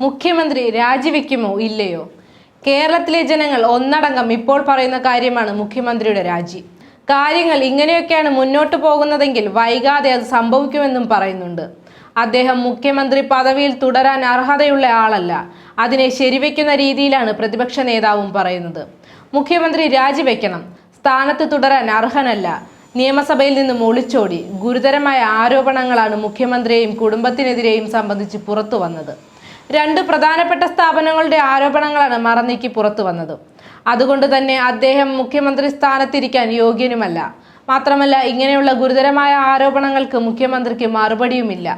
മുഖ്യമന്ത്രി രാജിവെക്കുമോ ഇല്ലയോ? കേരളത്തിലെ ജനങ്ങൾ ഒന്നടങ്കം ഇപ്പോൾ പറയുന്ന കാര്യമാണ് മുഖ്യമന്ത്രിയുടെ രാജി. കാര്യങ്ങൾ ഇങ്ങനെയൊക്കെയാണ് മുന്നോട്ട് പോകുന്നതെങ്കിൽ വൈകാതെ അത് സംഭവിക്കുമെന്നും പറയുന്നുണ്ട്. അദ്ദേഹം മുഖ്യമന്ത്രി പദവിയിൽ തുടരാൻ അർഹതയുള്ള ആളല്ല. അതിനെ ശരിവെക്കുന്ന രീതിയിലാണ് പ്രതിപക്ഷ നേതാവും പറയുന്നത്. മുഖ്യമന്ത്രി രാജിവെക്കണം. സ്ഥാനത്ത് തുടരാൻ അർഹനല്ല. നിയമസഭയിൽ നിന്നും ഒളിച്ചോടി. ഗുരുതരമായ ആരോപണങ്ങളാണ് മുഖ്യമന്ത്രിയെയും കുടുംബത്തിനെതിരെയും സംബന്ധിച്ച് പുറത്തു വന്നത് രണ്ട് പ്രധാനപ്പെട്ട സ്ഥാപനങ്ങളുടെ ആരോപണങ്ങളാണ് മറന്നിക്ക് പുറത്തു വന്നത്. അതുകൊണ്ട് തന്നെ അദ്ദേഹം മുഖ്യമന്ത്രി സ്ഥാനത്തിരിക്കാൻ യോഗ്യനുമല്ല. മാത്രമല്ല ഇങ്ങനെയുള്ള ഗുരുതരമായ ആരോപണങ്ങൾക്ക് മുഖ്യമന്ത്രിക്ക് മറുപടിയുമില്ല.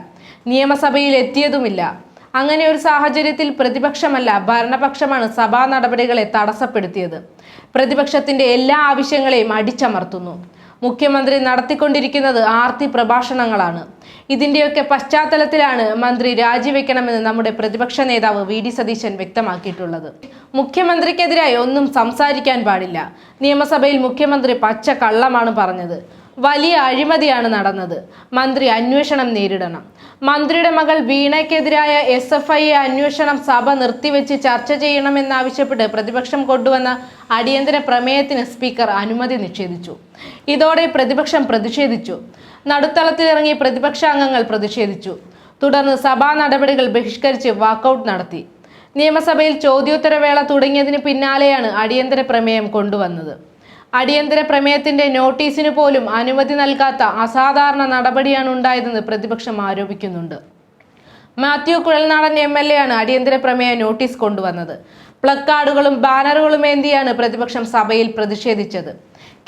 നിയമസഭയിൽ എത്തിയതുമില്ല. അങ്ങനെ ഒരു സാഹചര്യത്തിൽ പ്രതിപക്ഷമല്ല ഭരണപക്ഷമാണ് സഭാ നടപടികളെ തടസ്സപ്പെടുത്തിയത്. പ്രതിപക്ഷത്തിന്റെ എല്ലാ ആവശ്യങ്ങളെയും അടിച്ചമർത്തുന്നു. മുഖ്യമന്ത്രി നടത്തിക്കൊണ്ടിരിക്കുന്നത് ആർത്തി പ്രഭാഷണങ്ങളാണ്. ഇതിന്റെയൊക്കെ പശ്ചാത്തലത്തിലാണ് മന്ത്രി രാജിവെക്കണമെന്ന് നമ്മുടെ പ്രതിപക്ഷ നേതാവ് വി ഡി സതീശൻ വ്യക്തമാക്കിയിട്ടുള്ളത്. മുഖ്യമന്ത്രിക്കെതിരായി ഒന്നും സംസാരിക്കാൻ പാടില്ല. നിയമസഭയിൽ മുഖ്യമന്ത്രി പച്ച കള്ളമാണ് പറഞ്ഞത്. വലിയ അഴിമതിയാണ് നടന്നത്. മന്ത്രി അന്വേഷണം നേരിടണം. മന്ത്രിയുടെ മകൾ വീണയ്ക്കെതിരായ എസ് എഫ് ഐ അന്വേഷണം സഭ നിർത്തിവെച്ച് ചർച്ച ചെയ്യണമെന്നാവശ്യപ്പെട്ട് പ്രതിപക്ഷം കൊണ്ടുവന്ന അടിയന്തര പ്രമേയത്തിന് സ്പീക്കർ അനുമതി നിഷേധിച്ചു. ഇതോടെ പ്രതിപക്ഷം പ്രതിഷേധിച്ചു. നടുത്തളത്തിലിറങ്ങി പ്രതിപക്ഷ അംഗങ്ങൾ പ്രതിഷേധിച്ചു. തുടർന്ന് സഭാ നടപടികൾ ബഹിഷ്കരിച്ച് വാക്കൌട്ട് നടത്തി. നിയമസഭയിൽ ചോദ്യോത്തരവേള തുടങ്ങിയതിന് പിന്നാലെയാണ് അടിയന്തര പ്രമേയം കൊണ്ടുവന്നത്. അടിയന്തര പ്രമേയത്തിന്റെ നോട്ടീസിന് പോലും അനുമതി നൽകാത്ത അസാധാരണ നടപടിയാണ് ഉണ്ടായതെന്ന് പ്രതിപക്ഷം ആരോപിക്കുന്നുണ്ട്. Mathew Kuzhalnadan M L A ആണ് അടിയന്തര പ്രമേയ നോട്ടീസ് കൊണ്ടുവന്നത്. പ്ലക്കാർഡുകളും ബാനറുകളും ഏന്തിയാണ് പ്രതിപക്ഷം സഭയിൽ പ്രതിഷേധിച്ചത്?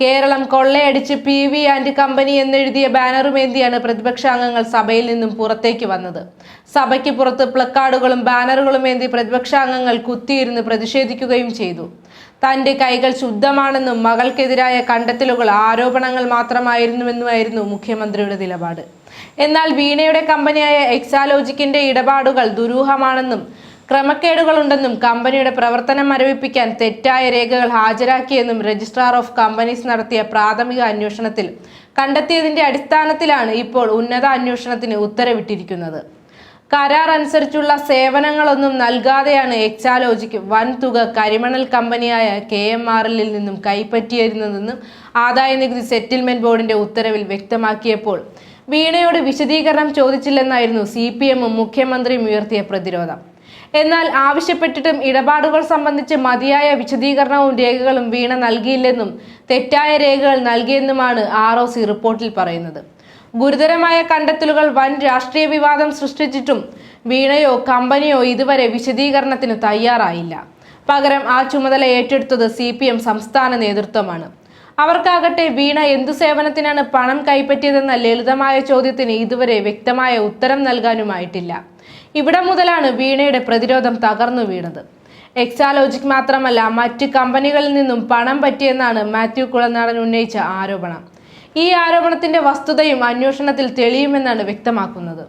കേരളം കൊള്ളയടിച്ച് പി വി ആൻഡ് കമ്പനി എന്നെഴുതിയ ബാനറുമേന്തിയാണ് പ്രതിപക്ഷ അംഗങ്ങൾ സഭയിൽ നിന്നും പുറത്തേക്ക് വന്നത്? സഭയ്ക്ക് പുറത്ത് പ്ലക്കാർഡുകളും ബാനറുകളും ഏന്തി പ്രതിപക്ഷ അംഗങ്ങൾ കുത്തിയിരുന്ന് പ്രതിഷേധിക്കുകയും ചെയ്തു. തന്റെ കൈകൾ ശുദ്ധമാണെന്നും മകൾക്കെതിരായ കണ്ടെത്തലുകൾ ആരോപണങ്ങൾ മാത്രമായിരുന്നുവെന്നുമായിരുന്നു മുഖ്യമന്ത്രിയുടെ നിലപാട്. എന്നാൽ വീണയുടെ കമ്പനിയായ എക്സാലോജിക്കിന്റെ ഇടപാടുകൾ ദുരൂഹമാണെന്നും ക്രമക്കേടുകളുണ്ടെന്നും കമ്പനിയുടെ പ്രവർത്തനം മരവിപ്പിക്കാൻ തെറ്റായ രേഖകൾ ഹാജരാക്കിയെന്നും രജിസ്ട്രാർ ഓഫ് കമ്പനീസ് നടത്തിയ പ്രാഥമിക അന്വേഷണത്തിൽ കണ്ടെത്തിയതിന്റെ അടിസ്ഥാനത്തിലാണ് ഇപ്പോൾ ഉന്നത അന്വേഷണത്തിന് ഉത്തരവിട്ടിരിക്കുന്നത്. കരാർ അനുസരിച്ചുള്ള സേവനങ്ങളൊന്നും നൽകാതെയാണ് എക്സാലോജിക്ക് വൻതുക കരിമണൽ കമ്പനിയായ കെ എം ആർ എല്ലിൽ നിന്നും കൈപ്പറ്റിയിരുന്നതെന്നും ആദായ നികുതി സെറ്റിൽമെന്റ് ബോർഡിന്റെ ഉത്തരവിൽ വ്യക്തമാക്കിയപ്പോൾ വീണയോട് വിശദീകരണം ചോദിച്ചില്ലെന്നായിരുന്നു സി പി എമ്മും മുഖ്യമന്ത്രിയും ഉയർത്തിയ പ്രതിരോധം. എന്നാൽ ആവശ്യപ്പെട്ടിട്ടും ഇടപാടുകൾ സംബന്ധിച്ച് മതിയായ വിശദീകരണവും രേഖകളും വീണ നൽകിയില്ലെന്നും തെറ്റായ രേഖകൾ നൽകിയെന്നുമാണ് ആർ ഒ സി റിപ്പോർട്ടിൽ പറയുന്നത്. ഗുരുതരമായ കണ്ടെത്തലുകൾ വൻ രാഷ്ട്രീയ വിവാദം സൃഷ്ടിച്ചിട്ടും വീണയോ കമ്പനിയോ ഇതുവരെ വിശദീകരണത്തിന് തയ്യാറായില്ല. പകരം ആ ചുമതല ഏറ്റെടുത്തത് സി സംസ്ഥാന നേതൃത്വമാണ്. അവർക്കാകട്ടെ വീണ എന്തു സേവനത്തിനാണ് പണം കൈപ്പറ്റിയതെന്ന ലളിതമായ ചോദ്യത്തിന് ഇതുവരെ വ്യക്തമായ ഉത്തരം നൽകാനുമായിട്ടില്ല. ഇവിടെ മുതലാണ് വീണയുടെ പ്രതിരോധം തകർന്നു വീണത്. എക്സാലോജിക് മാത്രമല്ല മറ്റ് കമ്പനികളിൽ നിന്നും പണം പറ്റിയെന്നാണ് മാത്യു കുളനാടൻ ഉന്നയിച്ച ആരോപണം. ഈ ആരോപണത്തിന്റെ വസ്തുതയും അന്വേഷണത്തിൽ തെളിയുമെന്നാണ് വ്യക്തമാക്കുന്നത്.